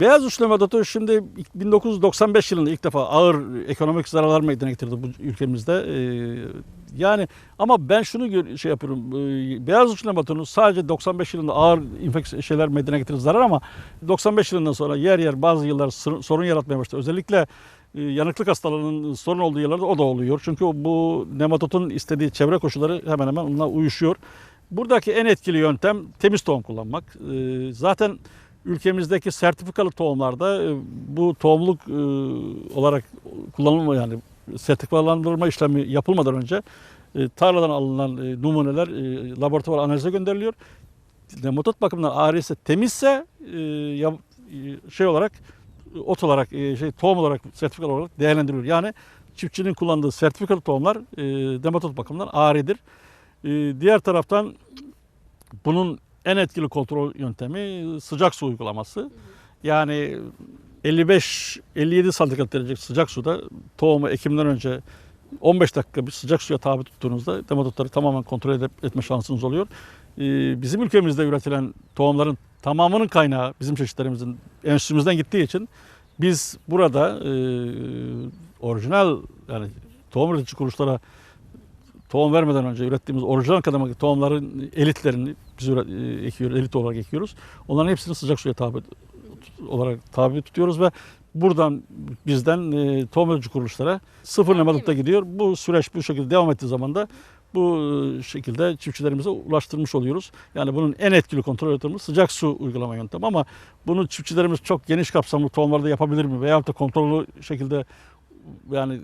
Beyaz uçlu nematodu şimdi 1995 yılında ilk defa ağır ekonomik zararlar meydana getirdi bu ülkemizde. Ee, yani ama ben şunu şey yapıyorum. e, Beyaz uçlu nematodun sadece 95 yılında ağır infeksiyon şeyler meydana getirdi zarar ama 95 yılından sonra yer yer bazı yıllar sorun yaratmaya başladı. Özellikle e, yanıklık hastalığının sorun olduğu yerlerde o da oluyor. Çünkü bu nematodun istediği çevre koşulları hemen hemen onunla uyuşuyor. Buradaki en etkili yöntem temiz tohum kullanmak. Ee, Zaten ülkemizdeki sertifikalı tohumlarda e, bu tohumluk e, olarak kullanılma yani sertifikalandırma işlemi yapılmadan önce e, tarladan alınan numuneler laboratuvar analize gönderiliyor. Nematod bakımından ARS temizse e, ya- e, şey olarak ot olarak şey tohum olarak sertifikalı olarak değerlendiriliyor. Yani çiftçinin kullandığı sertifikalı tohumlar nematod bakımından. E, diğer taraftan bunun en etkili kontrol yöntemi sıcak su uygulaması. Yani 55-57 santigrat derece sıcak suda tohumu ekimden önce 15 dakika bir sıcak suya tabi tuttuğunuzda nematodları tamamen kontrol edip, etme şansınız oluyor. Ee, bizim ülkemizde üretilen tohumların tamamının kaynağı bizim çeşitlerimizin enstitümüzden gittiği için biz burada e, orijinal yani tohum üretici kuruluşlara tohum vermeden önce ürettiğimiz orijinal kademedeki tohumların elitlerini biz e, ekiyoruz, elit olarak ekiyoruz. Onların hepsini sıcak suya tabi olarak tabi tutuyoruz ve buradan bizden e, tohum üretici kuruluşlara sıfır nematotta gidiyor. Bu süreç bu şekilde devam ettiği zaman da bu e, şekilde çiftçilerimize ulaştırmış oluyoruz. Yani bunun en etkili kontrol yöntemi sıcak su uygulama yöntemi ama bunu çiftçilerimiz çok geniş kapsamlı tohumlarda yapabilir mi? Veyahut da kontrollü şekilde yani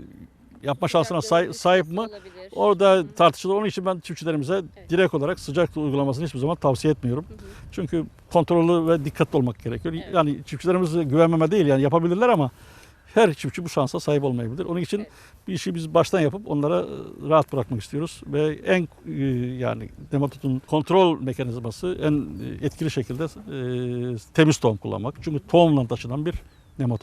yapma şansına say- sahip mi? Olabilir. Orada tartışılır. Onun için ben çiftçilerimize direkt olarak sıcak uygulamasını hiçbir zaman tavsiye etmiyorum. Çünkü kontrollü ve dikkatli olmak gerekiyor. Evet. Yani çiftçilerimize güvenmeme değil yani yapabilirler ama her çiftçi bu şansa sahip olmayabilir. Onun için Evet. bir işi biz baştan yapıp onlara e, rahat bırakmak istiyoruz ve en e, yani nematodun kontrol mekanizması en e, etkili şekilde e, temiz tohum kullanmak. Çünkü tohumla taşınan bir nematod.